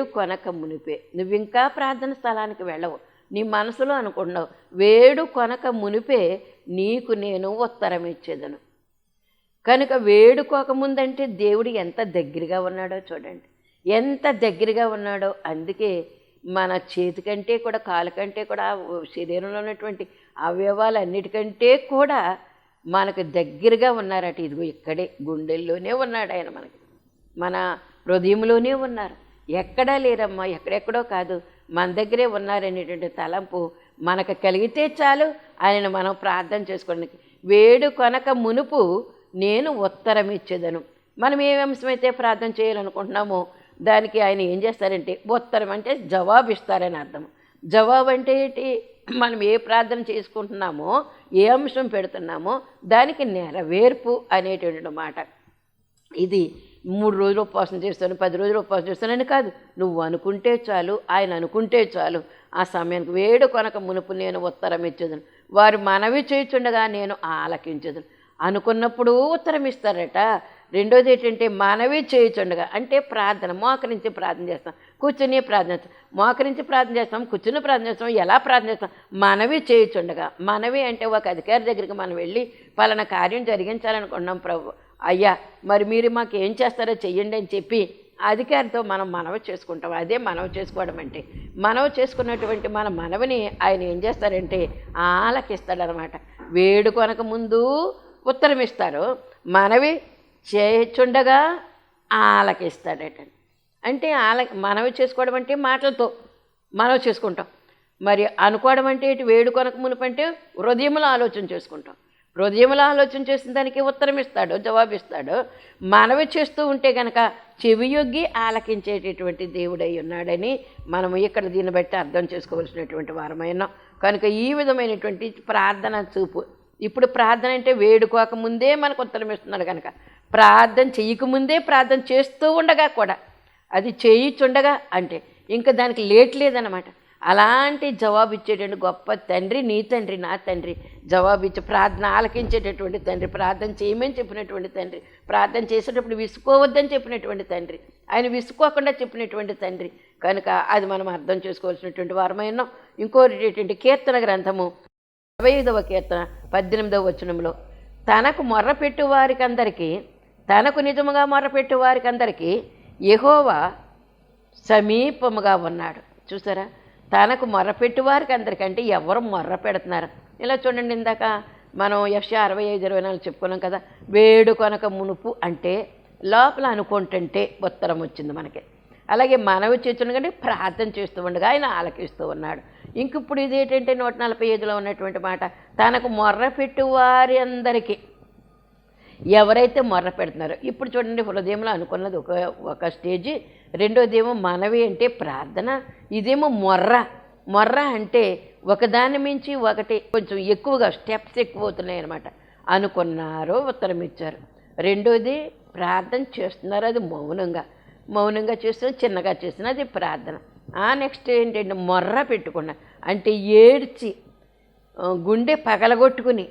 వేడు కొనక మునిపే. నువ్వు ఇంకా ప్రార్థన స్థలానికి వెళ్ళవు. నీ మనసులో అనుకుంటున్నావు వేడు కొనక మునిపే నీకు నేను ఉత్తరం ఇచ్చేదను. కనుక వేడుకోకముందంటే దేవుడు ఎంత దగ్గరగా ఉన్నాడో చూడండి. ఎంత దగ్గరగా ఉన్నాడో. అందుకే మన చేతి కంటే కూడా కాలు కంటే కూడా శరీరంలో ఉన్నటువంటి అవయవాలన్నిటికంటే కూడా మనకు దగ్గరగా ఉన్నారట. ఇదిగో ఇక్కడే గుండెల్లోనే ఉన్నాడు ఆయన మనకి. మన హృదయంలోనే ఉన్నారు. ఎక్కడా లేరమ్మా ఎక్కడెక్కడో కాదు. మన దగ్గరే ఉన్నారనేటువంటి తలంపు మనకు కలిగితే చాలు. ఆయనను మనం ప్రార్థన చేసుకోవడానికి. వేడు కొనక మునుపు నేను ఉత్తరం ఇచ్చేదను. మనం ఏ అంశమైతే ప్రార్థన చేయాలనుకుంటున్నామో దానికి ఆయన ఏం చేస్తారంటే ఉత్తరం అంటే జవాబు ఇస్తారని అర్థం. జవాబు అంటే ఏంటి? మనం ఏ ప్రార్థన చేసుకుంటున్నామో ఏ అంశం పెడుతున్నామో దానికి నెరవేర్పు అనేటువంటి మాట. ఇది మూడు రోజులు ఉపవాసం చేస్తాను పది రోజులు ఉపవాసం చేస్తానని కాదు. నువ్వు అనుకుంటే చాలు ఆయన అనుకుంటే చాలు. ఆ సమయానికి వేడు కొనక మునుపు నేను ఉత్తరం ఇచ్చేదను. వారు మనవి చేయుచుండగా నేను ఆలకించదును. అనుకున్నప్పుడు ఉత్తరం ఇస్తారట. రెండోది ఏంటంటే మనవి చేయుచుండగా అంటే ప్రార్థన మోకరించి ప్రార్థన చేస్తాం. కూర్చుని ప్రార్థన చేస్తాం. మోకరించి ప్రార్థన చేస్తాం కూర్చుని ప్రార్థన చేస్తాం ఎలా ప్రార్థన చేస్తాం? మనవి చేయుచుండగా. మనవి అంటే ఒక అధికారి దగ్గరికి మనం వెళ్ళి పలానా కార్యం జరిగించాలనుకున్నాం ప్రభు అయ్యా మరి మీరు మాకు ఏం చేస్తారో చెయ్యండి అని చెప్పి అధికారితో మనం మనవి చేసుకుంటాం. అదే మనవి చేసుకోవడం అంటే. మనవి చేసుకున్నటువంటి మన మనవిని ఆయన ఏం చేస్తారంటే ఆలకిస్తాడనమాట. వేడుకొనక ముందు ఉత్తరం ఇస్తారు మనవి చేయుచుండగా ఆలకిస్తాడట. అంటే ఆల మనవి చేసుకోవడం అంటే మాటలతో మనవి చేసుకుంటాం. మరి అనుకోవడం అంటే ఇటు వేడుకొనక మునుపంటే హృదయంలో ఆలోచన చేసుకుంటాం. హృదయములు ఆలోచన చేసిన దానికి ఉత్తరం ఇస్తాడు జవాబిస్తాడు మనవి చేస్తూ ఉంటే కనుక చెవియొగ్గి ఆలకించేటటువంటి దేవుడై ఉన్నాడని మనము ఇక్కడ దీన్ని బట్టి అర్థం చేసుకోవాల్సినటువంటి వారమైనా కనుక ఈ విధమైనటువంటి ప్రార్థన చూపు ఇప్పుడు ప్రార్థన అంటే వేడుకోక ముందే మనకు ఉత్తరం ఇస్తున్నాడు కనుక ప్రార్థన చేయకముందే ప్రార్థన చేస్తూ ఉండగా కూడా అది చేయిచుండగా అంటే ఇంకా దానికి లేట్ లేదనమాట అలాంటి జవాబు ఇచ్చేటువంటి గొప్ప తండ్రి నీ తండ్రి నా తండ్రి. జవాబు ఇచ్చి ప్రార్థన ఆలకించేటటువంటి తండ్రి ప్రార్థన చేయమని చెప్పినటువంటి తండ్రి. ప్రార్థన చేసేటప్పుడు విసుకోవద్దని చెప్పినటువంటి తండ్రి. ఆయన విసుకోకుండా చెప్పినటువంటి తండ్రి. కనుక అది మనం అర్థం చేసుకోవాల్సినటువంటి వారమైనా ఇంకోటి కీర్తన గ్రంథము ఇరవై ఐదవ కీర్తన పద్దెనిమిదవ వచనంలో తనకు మొర్రపెట్టు వారికి అందరికీ తనకు నిజముగా మొర్రపెట్టు వారికి అందరికీ యహోవా సమీపముగా ఉన్నాడు. చూసారా? తనకు మొర్రపెట్టు వారికి అందరికంటే ఎవరు మొర్ర పెడుతున్నారు ఇలా చూడండి ఇందాక మనం ఎఫ్సి అరవై ఐదు ఇరవై నాలుగు చెప్పుకున్నాం కదా వేడుకొనక మునుపు అంటే లోపల అనుకుంటుంటే ఉత్తరం వచ్చింది మనకి. అలాగే మనవి చేస్తుండగానే ప్రార్థన చేస్తూ ఉండగా ఆయన ఆలకిస్తూ ఉన్నాడు. ఇంక ఇప్పుడు ఇది ఏంటంటే నూట నలభై ఐదులో ఉన్నటువంటి మాట? తనకు మొర్ర పెట్టువారి అందరికీ ఎవరైతే మొర్ర పెడుతున్నారో ఇప్పుడు చూడండి హృదయంలో అనుకున్నది ఒక ఒక స్టేజ్ రెండోదేమో మనవి అంటే ప్రార్థన ఇదేమో మొర్ర. మొర్ర అంటే ఒకదాని మించి ఒకటి కొంచెం ఎక్కువగా స్టెప్స్ ఎక్కువ అవుతున్నాయి అనమాట అనుకున్నారో ఉత్తరం ఇచ్చారు. రెండోది ప్రార్థన చేస్తున్నారు అది మౌనంగా. మౌనంగా చేస్తున్న చిన్నగా చేస్తున్న అది ప్రార్థన. ఆ నెక్స్ట్ ఏంటంటే మొర్ర పెట్టుకున్నా అంటే ఏడ్చి గుండె పగలగొట్టుకుని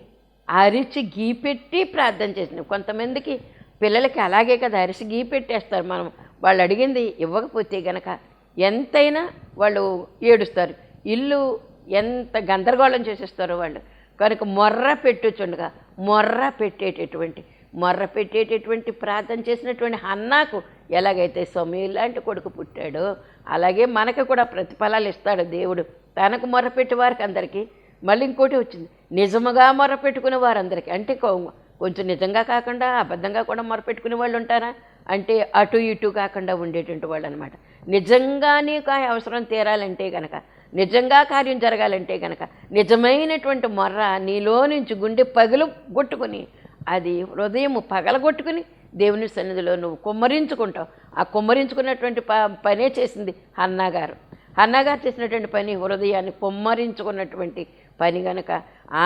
అరిచి గీపెట్టి ప్రార్థన చేసినాం కొంతమందికి పిల్లలకి అలాగే కదా అరిచి గీపెట్టేస్తారు మనం. వాళ్ళు అడిగింది ఇవ్వకపోతే గనక ఎంతైనా వాళ్ళు ఏడుస్తారు. ఇల్లు ఎంత గందరగోళం చేసేస్తారో వాళ్ళు. కనుక మొర్ర పెట్టుచుండగా మొర్ర పెట్టేటటువంటి మొర్ర పెట్టేటటువంటి ప్రార్థన చేసినటువంటి హన్నాకు ఎలాగైతే సమీర్ లాంటి కొడుకు పుట్టాడో అలాగే మనకు కూడా ప్రతిఫలాలు ఇస్తాడు దేవుడు. తనకు మొర్ర వారికి అందరికీ మళ్ళీ ఇంకోటి వచ్చింది. నిజముగా మొరపెట్టుకునే వారందరికీ అంటే కొంచెం నిజంగా కాకుండా అబద్ధంగా కూడా మొరపెట్టుకునే వాళ్ళు ఉంటారా? అంటే అటు ఇటు కాకుండా ఉండేటువంటి వాళ్ళు అనమాట నిజంగా నీకు అవసరం తీరాలంటే గనక నిజంగా కార్యం జరగాలంటే గనక నిజమైనటువంటి మొర్ర నీలో నుంచి గుండె పగులు కొట్టుకుని అది హృదయం పగలగొట్టుకుని దేవుని సన్నిధిలో నువ్వు కుమ్మరించుకుంటావు. ఆ కుమ్మరించుకున్నటువంటి ప పనే చేసింది హన్నా గారు చేసినటువంటి పని హృదయాన్ని కుమ్మరించుకున్నటువంటి పని కనుక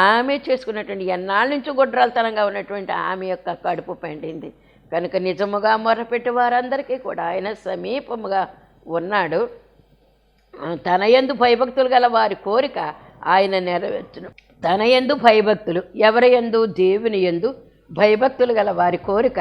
ఆమె చేసుకున్నటువంటి ఎన్నాళ్ళ నుంచి గుడ్రాలతనంగా ఉన్నటువంటి ఆమె యొక్క కడుపు పండింది. కనుక నిజముగా మొరపెట్టి వారందరికీ కూడా ఆయన సమీపముగా ఉన్నాడు. తన ఎందు భయభక్తులు గల వారి కోరిక ఆయన నెరవేర్చును. తన ఎందు భయభక్తులు ఎవరి ఎందు దేవుని ఎందు భయభక్తులు గల వారి కోరిక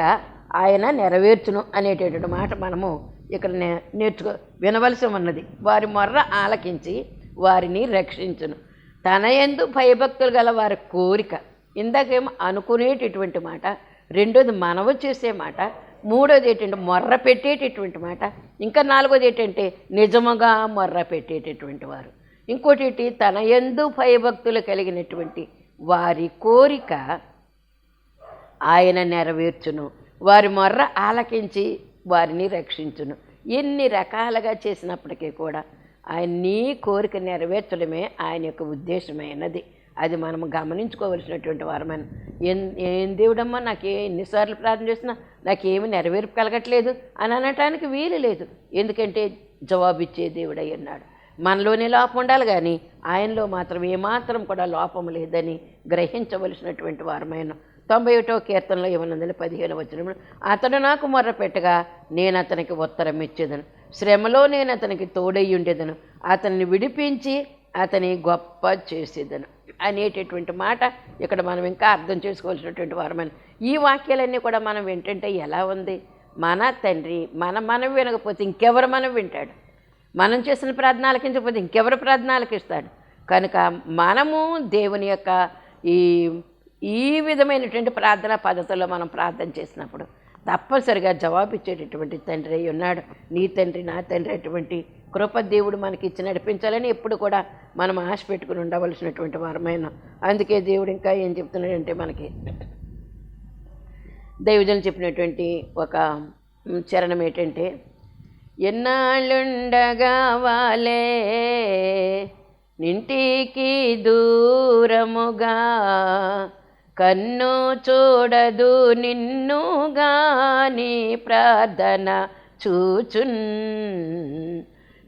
ఆయన నెరవేర్చును అనేటటువంటి మాట మనము ఇక్కడ నే నేర్చుకో వినవలసి ఉన్నది. వారి మొర్ర ఆలకించి వారిని రక్షించును. తన ఎందు భయభక్తులు గల వారి కోరిక. ఇందాకేమో అనుకునేటటువంటి మాట రెండోది మనవ చేసే మాట మూడోది ఏంటంటే మొర్ర పెట్టేటటువంటి మాట ఇంకా నాలుగోది ఏంటంటే నిజముగా మొర్ర పెట్టేటటువంటి వారు. ఇంకోటి తన ఎందు భయభక్తులు కలిగినటువంటి వారి కోరిక ఆయన నెరవేర్చును. వారి మొర్ర ఆలకించి వారిని రక్షించును. ఎన్ని రకాలుగా చేసినప్పటికీ కూడా ఆయన నీ కోరిక నెరవేర్చడమే ఆయన యొక్క ఉద్దేశమైనది. అది మనం గమనించుకోవలసినటువంటి వారమైన. ఏం ఏం దేవుడమ్మా నాకు ఎన్నిసార్లు ప్రార్థన చేసినా నాకేమి నెరవేర్పు కలగట్లేదు అని అనటానికి వీలు లేదు. ఎందుకంటే జవాబిచ్చే దేవుడై అన్నాడు మనలోనే లోపం ఉండాలి కానీ ఆయనలో మాత్రం ఏమాత్రం కూడా లోపం లేదని గ్రహించవలసినటువంటి వారమైన తొంభై ఒకటో కీర్తనలో ఏమన్నది పదిహేను వచ్చిన అతడు నాకు మొర్ర పెట్టగా నేను అతనికి ఉత్తరం ఇచ్చేదను. శ్రమలో నేను అతనికి తోడై ఉండేదను. అతన్ని విడిపించి అతని గొప్ప చేసేదను. అనేటటువంటి మాట ఇక్కడ మనం ఇంకా అర్థం చేసుకోవాల్సినటువంటి వారమైన ఈ వాక్యాలన్నీ కూడా మనం ఏంటంటే ఎలా ఉంది? మన తండ్రి మన మనం వినకపోతే ఇంకెవరు మనం వింటాడు? మనం చేసిన ప్రార్థన ఆలకించకపోతే ఇంకెవరు ప్రార్థన ఆలకిస్తాడు కనుక మనము దేవుని యొక్క ఈ ఈ విధమైనటువంటి ప్రార్థనా పద్ధతుల్లో మనం ప్రార్థన చేసినప్పుడు తప్పనిసరిగా జవాబు ఇచ్చేటటువంటి తండ్రి అయి ఉన్నాడు. నీ తండ్రి నా తండ్రి అటువంటి కృప దేవుడు మనకి ఇచ్చి నడిపించాలని ఎప్పుడు కూడా మనం ఆశ పెట్టుకుని ఉండవలసినటువంటి వారమైన. అందుకే దేవుడు ఇంకా ఏం చెప్తున్నాడంటే మనకి దైవజనులు చెప్పినటువంటి ఒక చరణం ఏంటంటే ఎన్నాళ్ళుండగా వాలే నింటికి దూరముగా కన్ను చూడదు నిన్ను గాని ప్రార్థన చూచున్.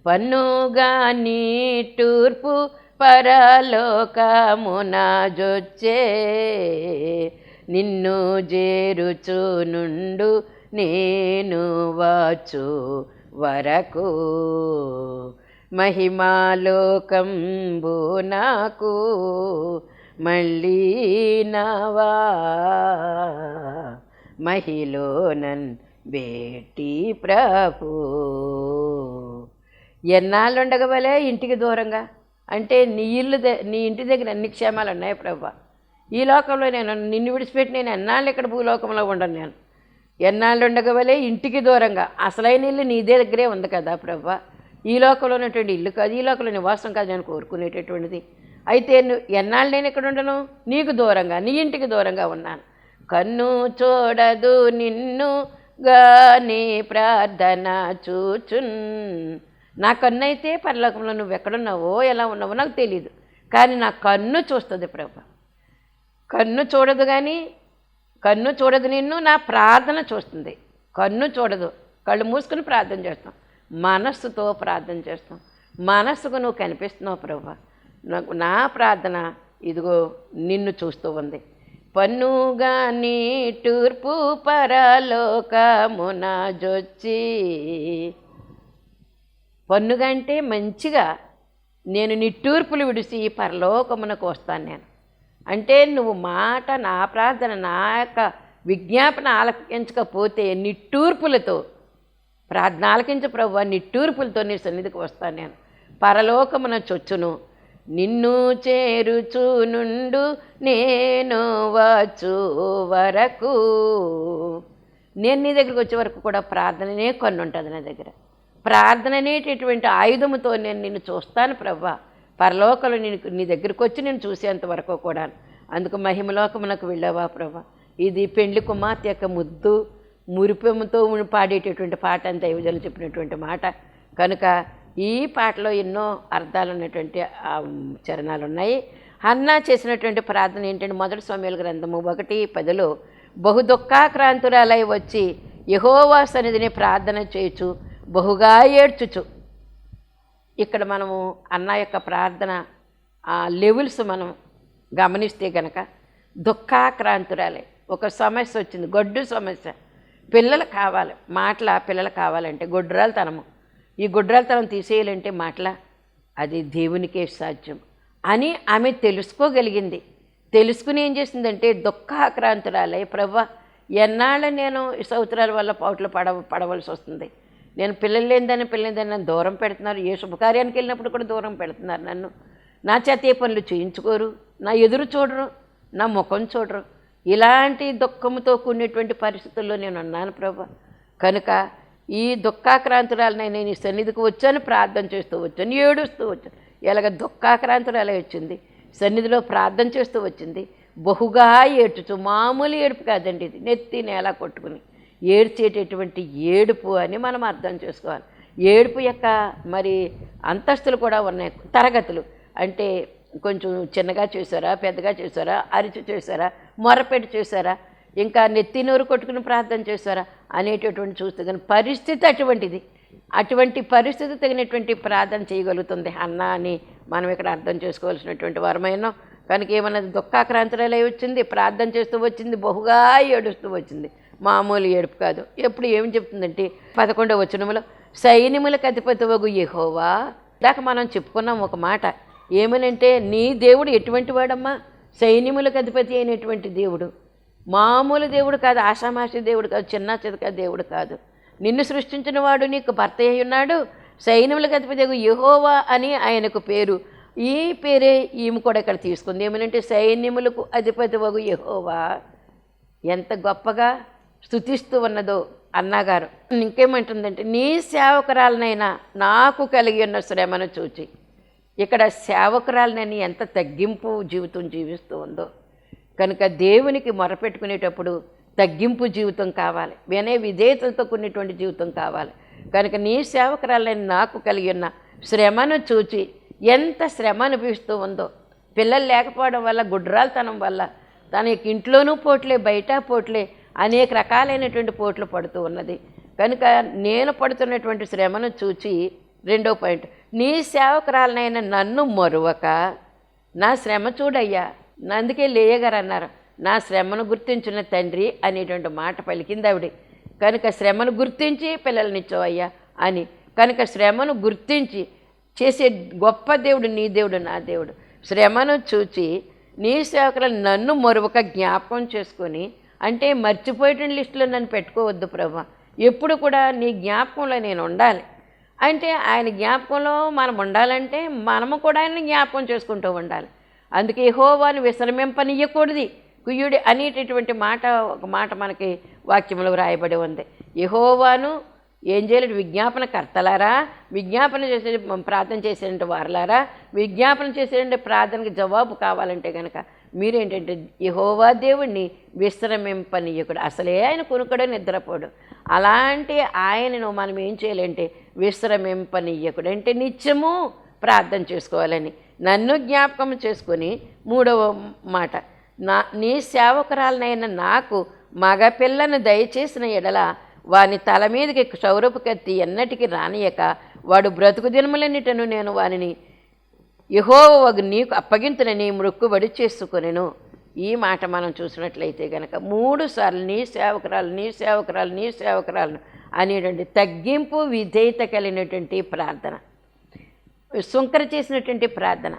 పన్నుగా నీ తూర్పు పరలోకమున జొచ్చే నిన్ను చేరుచునుండు నేను వచ్చు వరకు. మహిమాలోకంబు నాకు మళ్ళీ నవా మహిళనన్ బేటి ప్రభు. ఎన్నాళ్ళు ఉండగవలే ఇంటికి దూరంగా. అంటే నీ ఇల్లు నీ ఇంటి దగ్గర అన్ని క్షేమాలు ఉన్నాయి ప్రభా. ఈ లోకంలో నేను నిన్ను విడిచిపెట్టి నేను ఎన్నాళ్ళు ఇక్కడ భూలోకంలో ఉండను నేను. ఎన్నాళ్ళు ఉండగవలే ఇంటికి దూరంగా. అసలైన ఇల్లు నీ దగ్గరే ఉంది కదా ప్రభా. ఈ లోకంలో ఉన్నటువంటి ఇల్లు కాదు ఈ లోకంలో నివాసం కాదు నేను కోరుకునేటటువంటిది. అయితే నువ్వు ఎన్నాళ్ళు నేను ఇక్కడ ఉండను? నీకు దూరంగా నీ ఇంటికి దూరంగా ఉన్నాను. కన్ను చూడదు నిన్ను గాని ప్రార్థన చూచున్. నా కన్ను అయితే పరలోకంలో నువ్వు ఎక్కడున్నావో ఎలా ఉన్నావో నాకు తెలియదు కానీ నా కన్ను చూస్తుంది ప్రభు. కన్ను చూడదు కానీ కన్ను చూడదు నిన్ను నా ప్రార్థన చూస్తుంది. కన్ను చూడదు. కళ్ళు మూసుకుని ప్రార్థన చేస్తాం. మనస్సుతో ప్రార్థన చేస్తాం. మనస్సుకు నువ్వు కనిపిస్తున్నావు ప్రభు. నా ప్రార్థన ఇదిగో నిన్ను చూస్తూ ఉంది. పన్నుగా నీ తూర్పు పరలోకమున జొచ్చి పన్నుగా అంటే మంచిగా నేను నిట్టూర్పులు విడిసి పరలోకమునకు వస్తాను నేను. అంటే నువ్వు మాట నా ప్రార్థన నా యొక్క విజ్ఞాపన ఆలకించకపోతే నిట్టూర్పులతో ప్రార్థన ఆలకించు ప్రభు నిట్టూర్పులతో నీ సన్నిధికి వస్తాను నేను. పరలోకమున చొచ్చును నిన్ను చేరుచు నుండు నేను వచ్చు వరకు. నేను నీ దగ్గరికి వచ్చే వరకు కూడా ప్రార్థననే కొన్ని ఉంటుంది నా దగ్గర. ప్రార్థన అనేటటువంటి ఆయుధముతో నేను నిన్ను చూస్తాను ప్రభా పరలోకలు నేను నీ దగ్గరికి వచ్చి నేను చూసేంత వరకు కూడా అందుకు మహిమలోకమునకు వెళ్ళావా ప్రభా ఇది పెండ్లి కుమార్తె యొక్క ముద్దు మురిపెముతో పాడేటటువంటి పాట అని దైవజనులు చెప్పినటువంటి మాట. కనుక ఈ పాటలో ఎన్నో అర్థాలు ఉన్నటువంటి చరణాలు ఉన్నాయి అన్న చేసినటువంటి ప్రార్థన ఏంటంటే మొదటి స్వామ్యుల గ్రంథము ఒకటి పదిలో బహు దుఃఖాక్రాంతురాలై వచ్చి యహోవా సన్నిధిని ప్రార్థన చేయొచ్చు బహుగా ఏడ్చుచు. ఇక్కడ మనము అన్న యొక్క ప్రార్థన లెవెల్స్ మనం గమనిస్తే గనక దుఃఖాక్రాంతురాలే ఒక సమస్య వచ్చింది గొడ్డు సమస్య. పిల్లలు కావాలి మాటల పిల్లలు కావాలంటే గొడ్రాలతనము ఈ గుడ్రాలతనం తీసేయాలంటే మాటల? అది దేవునికే సాధ్యం. అని ఆమె తెలుసుకోగలిగింది. తెలుసుకుని ఏం చేసిందంటే దుఃఖాక్రాంతురాలే ప్రభ ఎన్నాళ్ళ నేను ఈ సౌత్రాల వల్ల పౌట్లు పడవ పడవలసి వస్తుంది? నేను పిల్లలు లేనిదని పిల్లలేదని నన్ను దూరం పెడుతున్నారు. ఏ శుభకార్యానికి వెళ్ళినప్పుడు కూడా దూరం పెడుతున్నారు నన్ను. నా చేత ఏ పనులు చేయించుకోరు నా ఎదురు చూడరు నా ముఖం చూడరు. ఇలాంటి దుఃఖంతో కూడినటువంటి పరిస్థితుల్లో నేను ఉన్నాను ప్రభా కనుక ఈ దుఃఖాక్రాంతురాలనై నేను ఈ సన్నిధికి వచ్చాను ప్రార్థన చేస్తూ వచ్చాను ఏడుస్తూ వచ్చాను. ఇలాగ దుఃఖాక్రాంతురాలే వచ్చింది? సన్నిధిలో ప్రార్థన చేస్తూ వచ్చింది. బహుగా ఏడ్చుచు మామూలు ఏడుపు కాదండి ఇది. నెత్తి నేల కొట్టుకుని ఏడ్చేటటువంటి ఏడుపు అని మనం అర్థం చేసుకోవాలి. ఏడుపు యొక్క మరి అంతస్తులు కూడా ఉన్నాయి తరగతులు. అంటే కొంచెం చిన్నగా చేశారా పెద్దగా చేశారా అరిచి చేశారా మొరపెట్టి చేశారా ఇంకా నెత్తి నోరు కొట్టుకుని ప్రార్థన చేశారా అనేటటువంటి చూస్తే కానీ పరిస్థితి అటువంటిది. అటువంటి పరిస్థితి తగినటువంటి ప్రార్థన చేయగలుగుతుంది. అన్న అని మనం ఇక్కడ అర్థం చేసుకోవాల్సినటువంటి వరమైన కనుక ఏమన్నది దుఃఖాక్రాంతులై వచ్చింది ప్రార్థన చేస్తూ వచ్చింది బహుగా ఏడుస్తూ వచ్చింది. మామూలు ఏడుపు కాదు. ఎప్పుడు ఏమి చెప్తుందంటే పదకొండవ వచనములో సైన్యములకు అధిపతి వగు యహోవా. దాకా మనం చెప్పుకున్నాం ఒక మాట. ఏమనంటే నీ దేవుడు ఎటువంటి వాడమ్మా? సైన్యములకు అధిపతి అయినటువంటి దేవుడు. మామూలు దేవుడు కాదు ఆషామాషి దేవుడు కాదు చిన్న చితక దేవుడు కాదు. నిన్ను సృష్టించిన వాడు నీకు భర్త అయి ఉన్నాడు సైన్యములకు అధిపతి యహోవా అని ఆయనకు పేరు. ఈ పేరే ఈమె కూడా ఇక్కడ తీసుకుంది. ఏమనంటే సైన్యములకు అధిపతి వగు యహోవా. ఎంత గొప్పగా స్థుతిస్తూ ఉన్నదో అన్నగారు. ఇంకేమంటుందంటే నీ సేవకురాలనైనా నాకు కలిగి ఉన్న శ్రమను చూచి ఇక్కడ సేవకురాలనని ఎంత తగ్గింపు జీవితం జీవిస్తూ ఉందో. కనుక దేవునికి మొరపెట్టుకునేటప్పుడు తగ్గింపు జీవితం కావాలి. వినయ విధేయతలతో కూడినటువంటి జీవితం కావాలి. కనుక నీ సేవకురాలని నాకు కలిగి ఉన్న శ్రమను చూచి ఎంత శ్రమ అనిపిస్తూ ఉందో పిల్లలు లేకపోవడం వల్ల గుడ్రాలతనం వల్ల తన యొక్క ఇంట్లోనూ పోట్లే బయట పోట్లే అనేక రకాలైనటువంటి పోట్లు పడుతూ ఉన్నది. కనుక నేను పడుతున్నటువంటి శ్రమను చూచి రెండో పాయింట్ నీ సేవకురాలనైనా నన్ను మరువక. నా శ్రమ చూడయ్యా. అందుకే లేయగారు అన్నారు నా శ్రమను గుర్తించిన తండ్రి అనేటువంటి మాట పలికింది ఆవిడ. కనుక శ్రమను గుర్తించి పిల్లలనిచ్చవయ్యా అని. కనుక శ్రమను గుర్తించి చేసే గొప్ప దేవుడు నీ దేవుడు నా దేవుడు. శ్రమను చూచి నీ సేవకులను నన్ను మరొక జ్ఞాపకం చేసుకొని అంటే మర్చిపోయిన లిస్టులో నన్ను పెట్టుకోవద్దు ప్రభా. ఎప్పుడు కూడా నీ జ్ఞాపకంలో నేను ఉండాలి. అంటే ఆయన జ్ఞాపకంలో మనం ఉండాలంటే మనము కూడా ఆయన జ్ఞాపకం చేసుకుంటూ ఉండాలి. అందుకే యెహోవాను విశ్రమింపనీయకూడదు. కుయ్యుడి అనేటటువంటి మాట ఒక మాట మనకి వాక్యంలో వ్రాయబడి ఉంది. యహోవాను ఏం చేయలేడు విజ్ఞాపన కర్తలారా విజ్ఞాపన చేసే ప్రార్థన చేసేటువంటి వారలారా విజ్ఞాపన చేసేటువంటి ప్రార్థనకి జవాబు కావాలంటే కనుక మీరేంటంటే యహోవా దేవుణ్ణి విశ్రమింపనీయకుడు అసలే ఆయన కొనుక్కడే నిద్రపోడు. అలాంటి ఆయనను మనం ఏం చేయాలంటే విశ్రమింపనీయకుడు అంటే నిత్యము ప్రార్థన చేసుకోవాలని. నన్ను జ్ఞాపకం చేసుకుని మూడవ మాట నా నీ సేవకురాలనైన నాకు మగపిల్లను దయచేసిన ఎడల వాని తల మీదకి క్షౌరపు కత్తి ఎన్నటికి రానియక వాడు బ్రతుకు దినములన్నిటను నేను వానిని యహోవగు నీకు అప్పగింతునని మృక్కుబడి చేసుకొనెను. ఈ మాట మనం చూసినట్లయితే కనుక మూడు సార్లు నీ సేవకురాలు నీ సేవకురాలు నీ సేవకురాలను అనేటువంటి తగ్గింపు విధేయత కలిగినటువంటి ప్రార్థన. శుంకర చేసినటువంటి ప్రార్థన.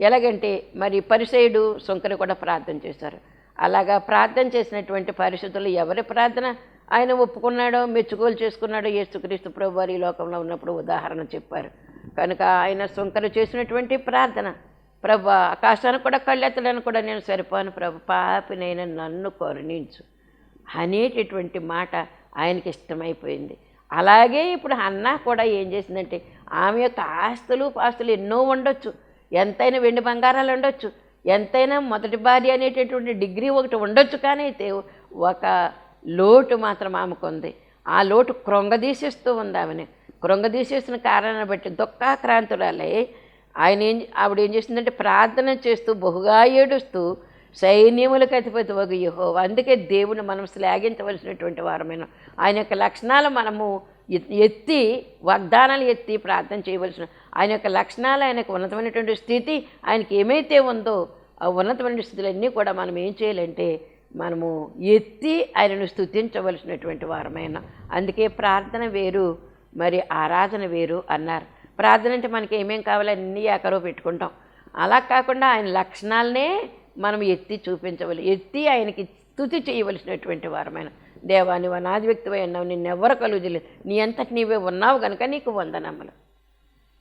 ఎలాగంటే మరి పరిసయుడు శుంకర కూడా ప్రార్థన చేశారు. అలాగా ప్రార్థన చేసినటువంటి పరిస్థితులు ఎవరి ప్రార్థన? ఆయన ఒప్పుకున్నాడో మెచ్చుకోలు చేసుకున్నాడో యేసుక్రీస్తు ప్రభు వారి లోకంలో ఉన్నప్పుడు ఉదాహరణ చెప్పారు. కనుక ఆయన సుంకర చేసినటువంటి ప్రార్థన. ప్రభు ఆకాశానికి కూడా కళ్ళెత్తడానికి కూడా నేను సరిపోను ప్రభు పాపినైనా నన్ను కరుణించు అనేటటువంటి మాట ఆయనకి ఇష్టమైపోయింది. అలాగే ఇప్పుడు అన్న కూడా ఏం చేసిందంటే ఆమె యొక్క ఆస్తులు పాస్తులు ఎన్నో ఉండొచ్చు. ఎంతైనా వెండి బంగారాలు ఉండొచ్చు. ఎంతైనా మొదటి భార్య అనేటటువంటి డిగ్రీ ఒకటి ఉండొచ్చు కానీ అయితే ఒక లోటు మాత్రం ఆమెకుంది. ఆ లోటు కృంగదీసేస్తూ ఉంది ఆమెని. కృంగదీసేసిన కారణాన్ని బట్టి దుఃఖాక్రాంతురాలై ఆయన ఏం ఆవిడ ఏం చేసిందంటే ప్రార్థన చేస్తూ బహుగా ఏడుస్తూ సైన్యములకు అధిపతి ఒక యహో అందుకే దేవుని మనం శ్లాఘించవలసినటువంటి వారమైన ఆయన యొక్క లక్షణాలు మనము ఎత్తి వాగ్దానాలు ఎత్తి ప్రార్థన చేయవలసిన ఆయన యొక్క లక్షణాలు ఆయనకు ఉన్నతమైనటువంటి స్థితి ఆయనకి ఏమైతే ఉందో ఆ ఉన్నతమైన స్థితులన్నీ కూడా మనం ఏం చేయాలంటే మనము ఎత్తి ఆయనను స్థుతించవలసినటువంటి వారమైన. అందుకే ప్రార్థన వేరు మరి ఆరాధన వేరు అన్నారు. ప్రార్థన అంటే మనకి ఏమేం కావాలో? అన్నీ ఎకరో పెట్టుకుంటాం. అలా కాకుండా ఆయన లక్షణాలనే మనం ఎత్తి చూపించవలసి ఎత్తి ఆయనకి స్థుతి చేయవలసినటువంటి వారమైన దేవా నువ్వు అనాది వ్యక్తివై ఉన్నావు నిన్నెవ్వరు కలుగుజలేదు నీ అంతటి నీవే ఉన్నావు కనుక నీకు వందనమ్మలు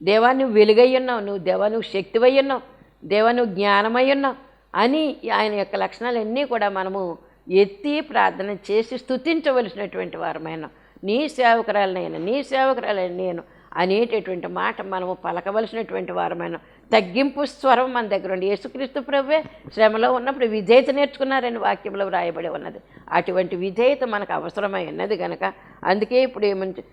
దేవా నువ్వు వెలుగై ఉన్నావు నువ్వు దేవా నువ్వు శక్తివై ఉన్నావు దేవా నువ్వు జ్ఞానమై ఉన్నావు అని ఆయన యొక్క లక్షణాలన్నీ కూడా మనము ఎత్తి ప్రార్థన చేసి స్థుతించవలసినటువంటి వారమైన నీ సేవకురాలనైనా నీ సేవకురాలైన నేను అనేటటువంటి మాట మనము పలకవలసినటువంటి వారమైన తగ్గింపు స్వరం మన దగ్గర ఉండి. యేసుక్రీస్తు ప్రభువే శ్రమలో ఉన్నప్పుడు విధేయత నేర్చుకున్నారని వాక్యంలో వ్రాయబడి ఉన్నది. అటువంటి విధేయత మనకు అవసరమై ఉన్నది కనుక అందుకే ఇప్పుడు ఏమంటే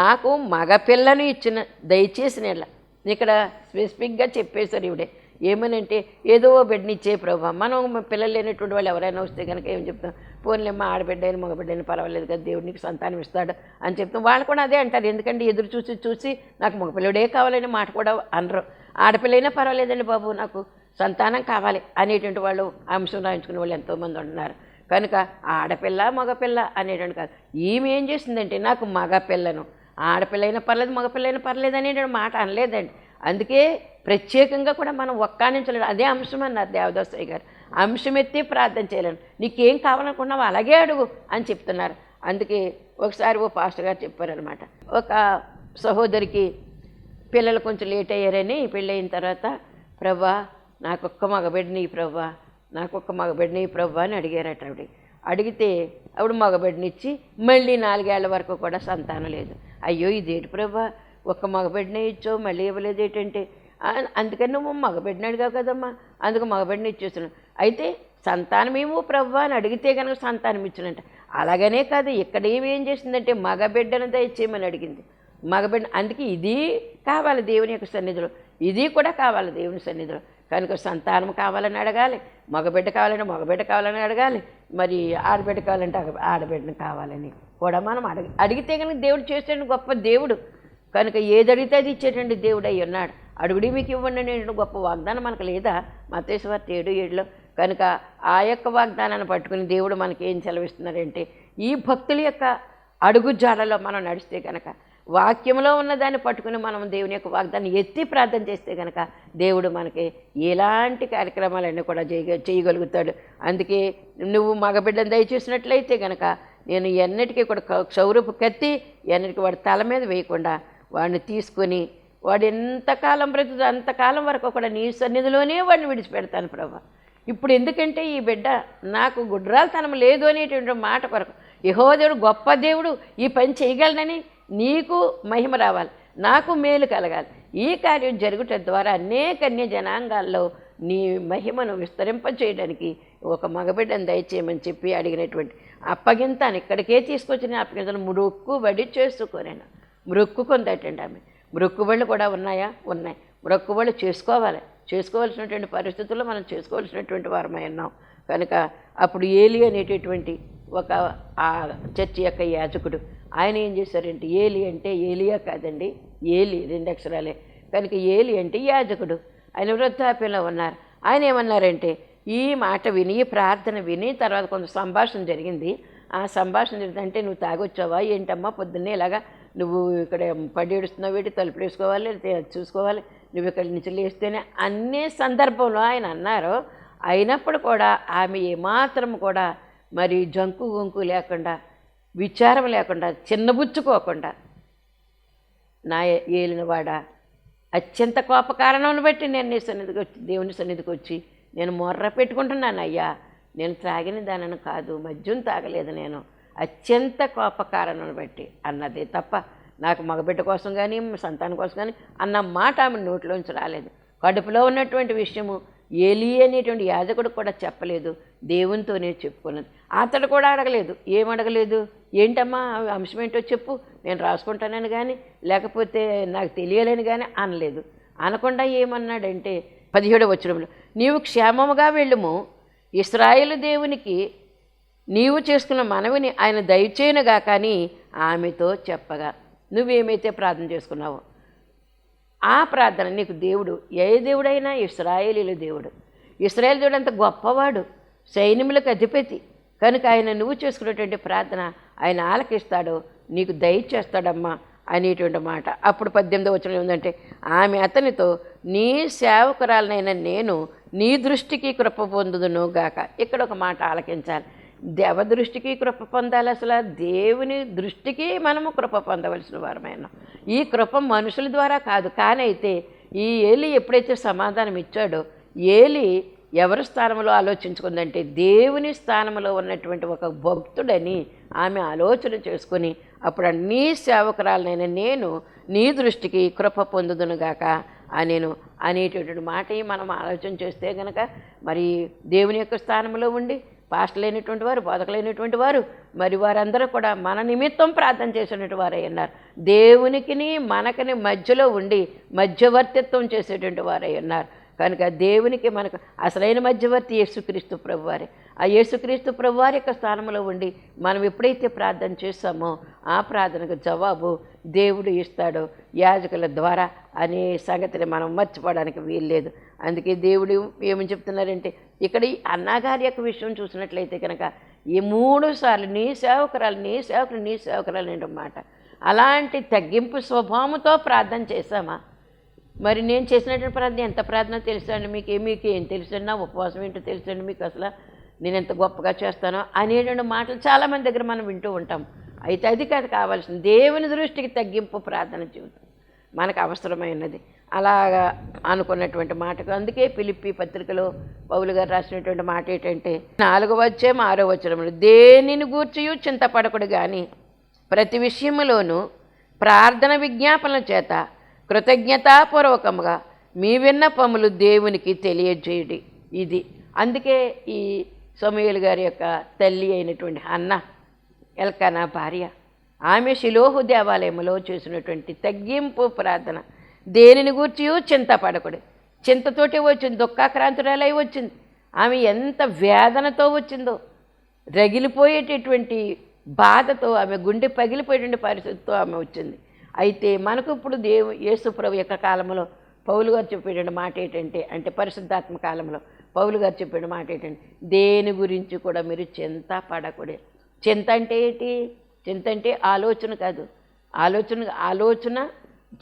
నాకు మగపిల్లను ఇచ్చిన దయచేసి నెల ఇక్కడ స్పెసిఫిక్గా చెప్పేశారు ఇవిడే ఏమనంటే ఏదో ఓ బిడ్డని ఇచ్చే ప్రభా మనం పిల్లలు లేనటువంటి వాళ్ళు ఎవరైనా వస్తే కనుక ఏం చెప్తాం? పోన్లేమ్మా ఆడబిడ్డ అయినా మగబిడ్డ అయినా పర్వాలేదు కదా దేవుడికి సంతానం ఇస్తాడు అని చెప్తాం. వాళ్ళు కూడా అదే అంటారు. ఎందుకంటే ఎదురు చూసి చూసి నాకు మగపిల్లడే కావాలని మాట కూడా అనరు. ఆడపిల్లైనా పర్వాలేదండి బాబు నాకు సంతానం కావాలి అనేటువంటి వాళ్ళు అంశం రాయించుకునే వాళ్ళు ఎంతోమంది ఉంటున్నారు. కనుక ఆడపిల్ల మగపిల్ల అనేటువంటి కాదు. ఈమె ఏం చేసిందంటే నాకు మగపిల్లను ఆడపిల్లైనా పర్లేదు మగపిల్లైనా పర్లేదు అనేటువంటి మాట అనలేదండి. అందుకే ప్రత్యేకంగా కూడా మనం ఒక్కానించలేదు అదే అంశం అన్నారు దేవదాసయ్య గారు. అంశం ఎత్తి ప్రార్థన చేయలేను. నీకేం కావాలనుకున్నావు అలాగే అడుగు అని చెప్తున్నారు. అందుకే ఒకసారి ఓ పాస్టర్ గారు చెప్పారనమాట ఒక సహోదరికి పిల్లలు కొంచెం లేట్ అయ్యారని పెళ్ళయిన తర్వాత ప్రభా నాకొక్క మగబిడ్డని ప్రభా నాకొక్క మగబిడ్డని ప్రభా అని అడిగారట ఆవిడ. అడిగితే ఆవిడ మగబిడ్డనిచ్చి మళ్ళీ నాలుగేళ్ళ వరకు కూడా సంతానం లేదు. అయ్యో ఇదేంటి ప్రభా? ఒక్క మగబిడ్డనే ఇచ్చావు మళ్ళీ ఇవ్వలేదు ఏంటంటే? అందుకని నువ్వు మగబిడ్డని అడిగావు కదమ్మా అందుకు మగబిడ్డని ఇచ్చేస్తున్నావు. అయితే సంతానమేమో ప్రవ్వా అని అడిగితే కనుక సంతానం ఇచ్చినంట అలాగనే కాదు ఇక్కడ ఏమి ఏం చేసిందంటే మగబిడ్డను దయచేయమని అడిగింది. మగబిడ్డ అందుకే ఇది కావాలి దేవుని యొక్క సన్నిధిలో. ఇది కూడా కావాలి దేవుని సన్నిధిలో. కనుక సంతానం కావాలని అడగాలి మగబిడ్డ కావాలంటే మగబిడ్డ కావాలని అడగాలి మరి ఆడబిడ్డ కావాలంటే ఆడబిడ్డను కావాలని కూడా మనం అడగ అడిగితే కనుక దేవుడు చేసేయండి గొప్ప దేవుడు. కనుక ఏది అడిగితే అది ఇచ్చేటండి దేవుడు అయి ఉన్నాడు. అడుగుడి మీకు ఇవ్వండి నేను గొప్ప వాగ్దానం మనకు లేదా? మతేశ్వర్ ఏడు ఏడులో కనుక ఆ యొక్క వాగ్దానాన్ని పట్టుకుని దేవుడు మనకి ఏం సెలవిస్తున్నారంటే ఈ భక్తుల యొక్క అడుగు జాడలో మనం నడిస్తే కనుక వాక్యంలో ఉన్న దాన్ని పట్టుకుని మనం దేవుని యొక్క వాగ్దాన్ని ఎత్తి ప్రార్థన చేస్తే కనుక దేవుడు మనకి ఎలాంటి కార్యక్రమాలన్నీ కూడా చేయ చేయగలుగుతాడు. అందుకే నువ్వు మగబిడ్డను దయచేసినట్లయితే కనుక నేను ఎన్నటికీ కూడా క- క్షౌరపు కత్తి ఎన్నటికీ వాడి తల మీద వేయకుండా వాడిని తీసుకొని వాడు ఎంతకాలం బ్రతుకు అంతకాలం వరకు కూడా నీ సన్నిధిలోనే వాడిని విడిచిపెడతాను ప్రభా. ఇప్పుడు ఎందుకంటే ఈ బిడ్డ నాకు గుడ్రాలతనం లేదు అనేటువంటి మాట కొరకు యహోదేవుడు గొప్ప దేవుడు ఈ పని చేయగలనని నీకు మహిమ రావాలి నాకు మేలు కలగాలి. ఈ కార్యం జరుగుట ద్వారా అనేక అన్య జనాంగాల్లో నీ మహిమను విస్తరింపచేయడానికి ఒక మగబిడ్డను దయచేయమని చెప్పి అడిగినటువంటి అప్పగింతాను ఇక్కడికే తీసుకొచ్చిన అప్పగింతను మృక్కుబడి చేసుకోలేను మృక్కుకుందటండి ఆమె. మృక్కుబళ్ళు కూడా ఉన్నాయా? ఉన్నాయి. మృక్కుబళ్ళు చేసుకోవాలి. చేసుకోవాల్సినటువంటి పరిస్థితుల్లో మనం చేసుకోవాల్సినటువంటి వారమై ఉన్నాం. కనుక అప్పుడు ఏలి అనేటటువంటి ఒక ఆ చర్చి యొక్క యాజకుడు ఆయన ఏం చేశారంటే ఏలి అంటే ఏలియా కాదండి ఏలి రెండు అక్షరాలే. కనుక ఏలి అంటే యాజకుడు. ఆయన వృద్ధాప్యంలో ఉన్నారు. ఆయన ఏమన్నారంటే ఈ మాట విని ఈ ప్రార్థన విని తర్వాత కొంత సంభాషణ జరిగింది. ఆ సంభాషణ జరిగిందంటే నువ్వు తాగొచ్చావా? ఏంటమ్మా? పొద్దున్నే ఇలాగా నువ్వు ఇక్కడ పడి ఏడుస్తున్నావు? ఏంటి? తలుపులు వేసుకోవాలి? అది చూసుకోవాలి? నువ్వు ఇక్కడి నుంచి లేస్తేనే? అన్ని సందర్భంలో ఆయన అన్నారు. అయినప్పుడు కూడా ఆమె ఏమాత్రం కూడా మరి జంకు గొంకు లేకుండా విచారం లేకుండా చిన్నబుచ్చుకోకుండా నా ఏలినవాడా అత్యంత కోప కారణాన్ని బట్టి నేను నీ సన్నిధికి వచ్చి దేవుని సన్నిధికి వచ్చి నేను మొర్ర పెట్టుకుంటున్నాను అయ్యా. నేను త్రాగిన దానిని కాదు మద్యం తాగలేదు నేను. అత్యంత కోప కారణాన్ని బట్టి అన్నదే తప్ప నాకు మగబిడ్డ కోసం కానీ సంతానం కోసం కానీ అన్న మాట ఆమె నోట్లోంచి రాలేదు. కడుపులో ఉన్నటువంటి విషయము ఏలి అనేటువంటి యాజకుడు కూడా చెప్పలేదు. దేవునితోనే చెప్పుకున్నది. అతడు కూడా అడగలేదు. ఏం అడగలేదు? ఏంటమ్మా? అంశం ఏంటో చెప్పు. నేను రాసుకుంటానని కానీ లేకపోతే నాకు తెలియలేని కానీ అనలేదు. అనకుండా ఏమన్నాడంటే పదిహేడవ వచ్చినప్పుడు నీవు క్షేమముగా వెళ్ళుము. ఇస్రాయేల్ దేవునికి నీవు చేసుకున్న మనవిని ఆయన దయచేయనుగా కానీ ఆమెతో చెప్పగా. నువ్వేమైతే ప్రార్థన చేసుకున్నావో? ఆ ప్రార్థన నీకు దేవుడు ఏ దేవుడైనా ఇస్రాయేలీల దేవుడు. ఇస్రాయేల్ దేవుడు అంత గొప్పవాడు సైన్యములకు అధిపతి. కనుక ఆయన నువ్వు చేసుకున్నటువంటి ప్రార్థన ఆయన ఆలకిస్తాడు నీకు దయచేస్తాడమ్మా అనేటువంటి మాట. అప్పుడు పద్దెనిమిదో వచ్చిన ఏంటంటే ఆమె అతనితో నీ సేవకురాలనైన నేను నీ దృష్టికి కృప పొందుదును గాక. ఇక్కడ ఒక మాట ఆలకించాలి. దేవ దృష్టికి కృప పొందాలి అసలు. దేవుని దృష్టికి మనము కృప పొందవలసిన వారమైన. ఈ కృప మనుషుల ద్వారా కాదు. కానైతే ఈ ఏలి ఎప్పుడైతే సమాధానం ఇచ్చాడో ఏలి ఎవరి స్థానంలో ఆలోచించుకుందంటే దేవుని స్థానంలో ఉన్నటువంటి ఒక భక్తుడని ఆమె ఆలోచన చేసుకుని అప్పుడు నీ సేవకురాలనైనా నేను నీ దృష్టికి కృప పొందుదునుగాక నేను అనేటటువంటి మాట మనం ఆలోచన చేస్తే గనక మరి దేవుని యొక్క స్థానంలో ఉండి పాస్టలైనటువంటి వారు బోధకులైనటువంటి వారు మరి వారందరూ కూడా మన నిమిత్తం ప్రార్థన చేసినటువంటి వారై ఉన్నారు. దేవునికిని మనకని మధ్యలో ఉండి మధ్యవర్తిత్వం చేసేటువంటి వారై ఉన్నారు. కనుక దేవునికి మనకు అసలైన మధ్యవర్తి యేసుక్రీస్తు ప్రభువారే. ఆ యేసుక్రీస్తు ప్రభువారి యొక్క స్థానంలో ఉండి మనం ఎప్పుడైతే ప్రార్థన చేస్తామో ఆ ప్రార్థనకు జవాబు దేవుడు ఇస్తాడో. యాజకుల ద్వారా అనే సంగతిని మనం మర్చిపోవడానికి వీల్లేదు. అందుకే దేవుడు ఏమని చెప్తున్నారంటే ఇక్కడ ఈ అన్నగారి యొక్క విషయం చూసినట్లయితే కనుక ఈ మూడు సార్లు నీ సేవకురాలు నీ సేవకులు నీ సేవకురాలు అనే మాట. అలాంటి తగ్గింపు స్వభావంతో ప్రార్థన చేశామా? మరి నేను చేసినటువంటి ప్రార్థన ఎంత ప్రార్థన తెలుసండి? మీకు మీకు ఏం తెలుసండి? నా ఉపవాసం ఏంటో తెలుసండి? మీకు అసలు నేను ఎంత గొప్పగా చేస్తానో అనేటువంటి మాటలు చాలామంది దగ్గర మనం వింటూ ఉంటాం. అయితే అది కాదు కావాల్సింది. దేవుని దృష్టికి తగ్గింపు ప్రార్థన జీవితం. మనకు అవసరమైనది. అలాగా అనుకున్నటువంటి మాటకు అందుకే పిలిపి పత్రికలో పౌలు గారు రాసినటువంటి మాట ఏంటంటే నాలుగు వచ్చే ఆరో వచ్చరములు దేనిని గూర్చియు చింతపడకుడు కానీ ప్రతి విషయంలోనూ ప్రార్థన విజ్ఞాపనల చేత కృతజ్ఞతాపూర్వకముగా మీ విన్నపములు దేవునికి తెలియజేయడి. ఇది. అందుకే ఈ సమయలు గారి యొక్క తల్లి అయినటువంటి అన్న ఎల్కనా భార్య ఆమె శిలోహు దేవాలయంలో చేసినటువంటి తగ్గింపు ప్రార్థన దేనిని గూర్చి చింతపడకూడదు చింతతోటి వచ్చింది దుఃఖాక్రాంతురాలై వచ్చింది. ఆమె ఎంత వేదనతో వచ్చిందో రగిలిపోయేటటువంటి బాధతో ఆమె గుండె పగిలిపోయేటువంటి పరిస్థితితో ఆమె వచ్చింది. అయితే మనకు ఇప్పుడు దేవు యేసుప్రభు యొక్క కాలంలో పౌలు గారు చెప్పేటువంటి మాట ఏంటంటే అంటే పరిశుద్ధాత్మ కాలంలో పౌలు గారు చెప్పిన మాట ఏంటంటే దేని గురించి కూడా మీరు చింత పడకూడదు. చింత అంటే ఏంటి? చింత అంటే ఆలోచన కాదు. ఆలోచన ఆలోచన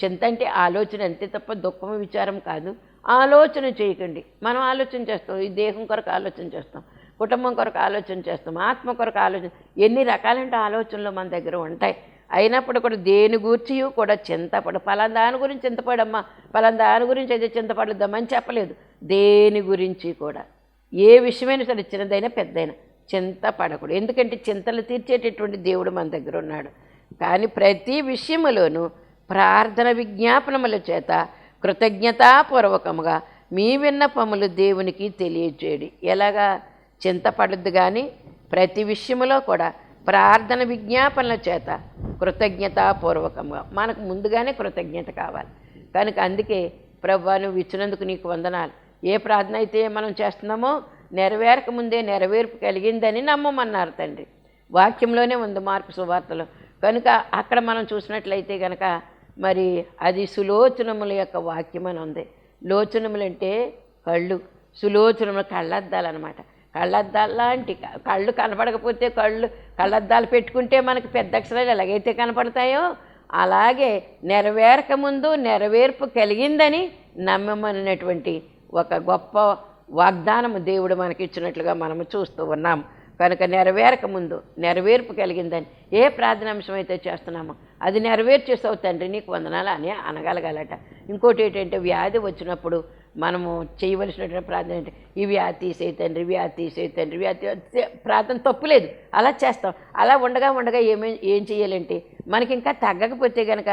చింత అంటే ఆలోచన అంతే తప్ప దుఃఖం విచారం కాదు. ఆలోచన చేయకండి. మనం ఆలోచన చేస్తాం. ఈ దేహం కొరకు ఆలోచన చేస్తాం. కుటుంబం కొరకు ఆలోచన చేస్తాం. ఆత్మ కొరకు ఆలోచన. ఎన్ని రకాలంటే ఆలోచనలు మన దగ్గర ఉంటాయి. అయినప్పుడు కూడా దేని గూర్చి కూడా చింతపడు పలానా దాని గురించి చింతపడమ్మా పలానా దాని గురించి అయితే చింతపడద్దామని చెప్పలేదు. దేని గురించి కూడా. ఏ విషయమైనా సరే చిన్నదైనా పెద్దైనా చింతపడకూడదు. ఎందుకంటే చింతలు తీర్చేటటువంటి దేవుడు మన దగ్గర ఉన్నాడు. కానీ ప్రతి విషయములోనూ ప్రార్థన విజ్ఞాపనముల చేత కృతజ్ఞతాపూర్వకముగా మీ విన్నపములు దేవునికి తెలియజేయడి ఎలాగా? చింతపడద్దు కానీ ప్రతి విషయములో కూడా ప్రార్థన విజ్ఞాపనల చేత కృతజ్ఞతాపూర్వకంగా. మనకు ముందుగానే కృతజ్ఞత కావాలి. కనుక అందుకే ప్రభు నువ్వు ఇచ్చినందుకు నీకు వందనాలు. ఏ ప్రార్థన అయితే మనం చేస్తున్నామో నెరవేరక ముందే నెరవేర్పు కలిగిందని నమ్మమన్నారు తండ్రి. వాక్యంలోనే ఉంది మార్పు సువార్తలో. కనుక అక్కడ మనం చూసినట్లయితే కనుక మరి అది సులోచనముల యొక్క వాక్యం అని ఉంది. లోచనములు అంటే కళ్ళు సులోచనములు కళ్ళద్దాలన్నమాట. కళ్ళద్దాలు లాంటి కళ్ళు కనపడకపోతే కళ్ళు కళ్ళద్దాలు పెట్టుకుంటే మనకి పెద్ద అక్షరాలు ఎలాగైతే కనపడతాయో అలాగే నెరవేరక ముందు నెరవేర్పు కలిగిందని నమ్మమనినటువంటి ఒక గొప్ప వాగ్దానము దేవుడు మనకి ఇచ్చినట్లుగా మనము చూస్తూ ఉన్నాం. కనుక నెరవేరక ముందు నెరవేర్పు కలిగిందని ఏ ప్రార్థనాంశం అయితే చేస్తున్నామో అది నెరవేర్చేసావు తండ్రి నీకు వందనాలు అని అనగలగాలట. ఇంకోటి ఏంటంటే వ్యాధి వచ్చినప్పుడు మనము చేయవలసినటువంటి ప్రార్థన అంటే ఈ వ్యాధి తీసే తండ్రి వ్యాధి తీసే తండ్రి వ్యాధి ప్రార్థన తప్పులేదు అలా చేస్తాం. అలా ఉండగా ఉండగా ఏమే ఏం చేయాలంటే మనకి ఇంకా తగ్గకపోతే కనుక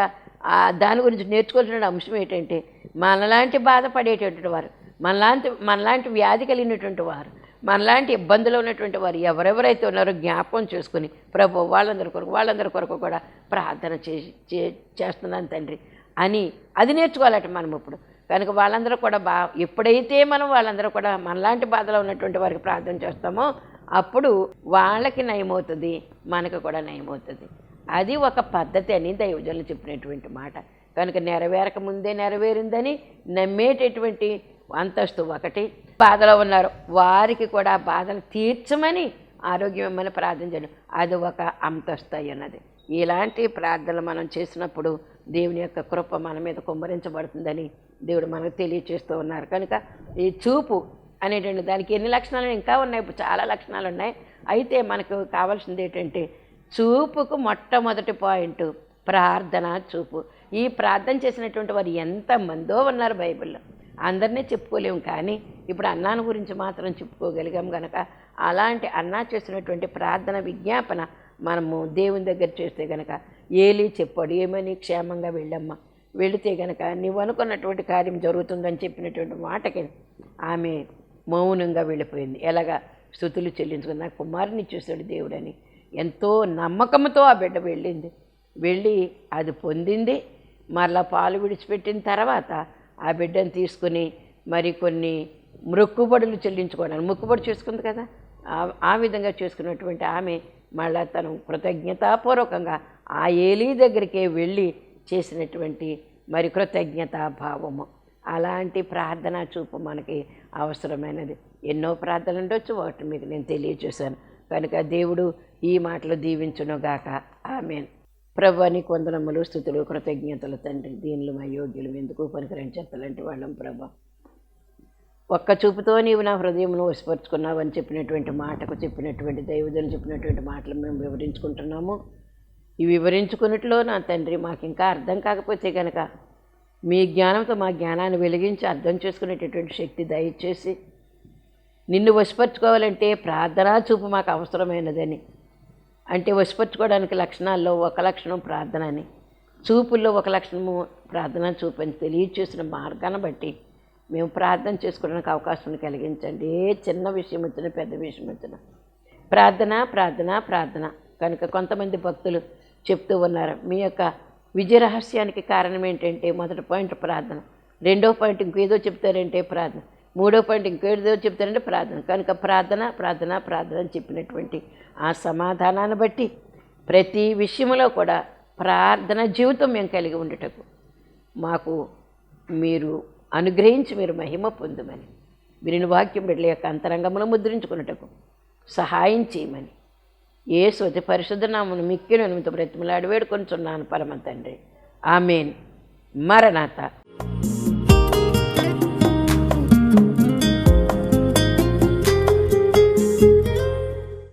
దాని గురించి నేర్చుకోవాల్సిన అంశం ఏంటంటే మనలాంటి బాధపడేటటువంటి వారు మనలాంటి మనలాంటి వ్యాధి కలిగినటువంటి వారు మనలాంటి ఇబ్బందులు ఉన్నటువంటి వారు ఎవరెవరైతే ఉన్నారో జ్ఞాపకం చేసుకుని ప్రభు వాళ్ళందరి కొరకు వాళ్ళందరి కొరకు కూడా ప్రార్థన చే చేస్తున్నాను తండ్రి అని అది నేర్చుకోవాలట మనం ఇప్పుడు. కనుక వాళ్ళందరూ కూడా బా ఎప్పుడైతే మనం వాళ్ళందరూ కూడా మనలాంటి బాధలో ఉన్నటువంటి వారికి ప్రార్థన చేస్తామో అప్పుడు వాళ్ళకి నయమవుతుంది మనకు కూడా నయమవుతుంది. అది ఒక పద్ధతి అని దైవజనులు చెప్పినటువంటి మాట. కనుక నెరవేరక ముందే నెరవేరిందని నమ్మేటటువంటి అంతస్తు ఒకటి బాధలో ఉన్నారు. వారికి కూడా బాధలు తీర్చమని ఆరోగ్యం ఆరోగ్యమని ప్రార్థించండి. అది ఒక అంతస్తు అన్నది ఉన్నది. ఇలాంటి ప్రార్థనలు మనం చేసినప్పుడు దేవుని యొక్క కృప మన మీద కుమ్మరించబడుతుందని దేవుడు మనకు తెలియచేస్తూ ఉన్నారు. కనుక ఈ చూపు అనేటువంటి దానికి ఎన్ని లక్షణాలు ఇంకా ఉన్నాయి? ఇప్పుడు చాలా లక్షణాలు ఉన్నాయి. అయితే మనకు కావాల్సింది ఏంటంటే చూపుకు మొట్టమొదటి పాయింట్ ప్రార్థన చూపు. ఈ ప్రార్థన చేసినటువంటి వారు ఎంతమందో ఉన్నారు బైబిల్లో. అందరినీ చెప్పుకోలేము కానీ ఇప్పుడు అన్నాను గురించి మాత్రం చెప్పుకోగలిగాం గనక అలాంటి అన్నా చేసినటువంటి ప్రార్థన విజ్ఞాపన మనము దేవుని దగ్గర చేస్తే గనక ఏలి చెప్పాడు ఏమని క్షేమంగా వెళ్ళమ్మా వెళితే గనక నువ్వు అనుకున్నటువంటి కార్యం జరుగుతుందని చెప్పినటువంటి మాటకి ఆమె మౌనంగా వెళ్ళిపోయింది. ఎలాగా? స్థుతులు చెల్లించుకుని నా కుమారుని చూశాడు దేవుడని ఎంతో నమ్మకంతో ఆ బిడ్డ వెళ్ళింది. వెళ్ళి అది పొందింది. మరలా పాలు విడిచిపెట్టిన తర్వాత ఆ బిడ్డను తీసుకుని మరి కొన్ని మొక్కుబడులు చెల్లించుకోవడానికి. మొక్కుబడి చేసుకుంది కదా? ఆ- విధంగా చేసుకున్నటువంటి ఆమె మళ్ళా తను కృతజ్ఞతాపూర్వకంగా ఆ ఏలీ దగ్గరికే వెళ్ళి చేసినటువంటి మరి కృతజ్ఞతా భావము అలాంటి ప్రార్థన చూపు మనకి అవసరమైనది. ఎన్నో ప్రార్థనలు ఉండొచ్చు వాటి మీకు నేను తెలియజేశాను. కనుక దేవుడు ఈ మాటలు దీవించునుగాక. ఆమెను. ప్రభు అని కొందరమ్మలు స్థుతులు కృతజ్ఞతలు తండ్రి. దీనిలో మా యోగ్యులు ఎందుకు పనికిరని చెత్తలాంటి వాళ్ళం ప్రభ. ఒక్క చూపుతో నీవు నా హృదయమును వశపరుచుకున్నావు అని చెప్పినటువంటి మాటకు చెప్పినటువంటి దైవదని చెప్పినటువంటి మాటలు మేము వివరించుకుంటున్నాము. ఈ వివరించుకున్నట్లో నా తండ్రి మాకు ఇంకా అర్థం కాకపోతే కనుక మీ జ్ఞానంతో మా జ్ఞానాన్ని వెలిగించి అర్థం చేసుకునేటటువంటి శక్తి దయచేసి నిన్ను వశపరుచుకోవాలంటే ప్రార్థనా చూపు మాకు అవసరమైనదని అంటే వశపరుచుకోవడానికి లక్షణాల్లో ఒక లక్షణం ప్రార్థన అని చూపుల్లో ఒక లక్షణము ప్రార్థన చూపు తెలియచేసిన మార్గాన్ని బట్టి మేము ప్రార్థన చేసుకోవడానికి అవకాశం కలిగించండి. ఏ చిన్న విషయం వచ్చినా పెద్ద విషయం వచ్చినా. ప్రార్థన ప్రార్థన ప్రార్థన. కనుక కొంతమంది భక్తులు చెప్తూ ఉన్నారు మీ యొక్క విజయ రహస్యానికి కారణం ఏంటంటే మొదటి పాయింట్ ప్రార్థన. రెండో పాయింట్ ఇంకేదో చెప్తారంటే ప్రార్థన. మూడో పాయింట్ ఇంకేదో చెప్తారంటే ప్రార్థన. కనుక ప్రార్థన ప్రార్థన ప్రార్థన అని చెప్పినటువంటి ఆ సమాధానాన్ని బట్టి ప్రతి విషయంలో కూడా ప్రార్థన జీవితం మేము కలిగి ఉండటకు మాకు మీరు అనుగ్రహించి మీరు మహిమ పొందమని విరిని వాక్యం బిడ్డల యొక్క అంతరంగంలో ముద్రించుకున్నటకు సహాయం చేయమని. ఏ స్వతి పరిశుద్ధ నామను మిక్కిన అనుమతి బ్రతిమలాడి వేడుకొనిచున్నాను పరమ తండ్రి. ఆమెన్. మరణాత.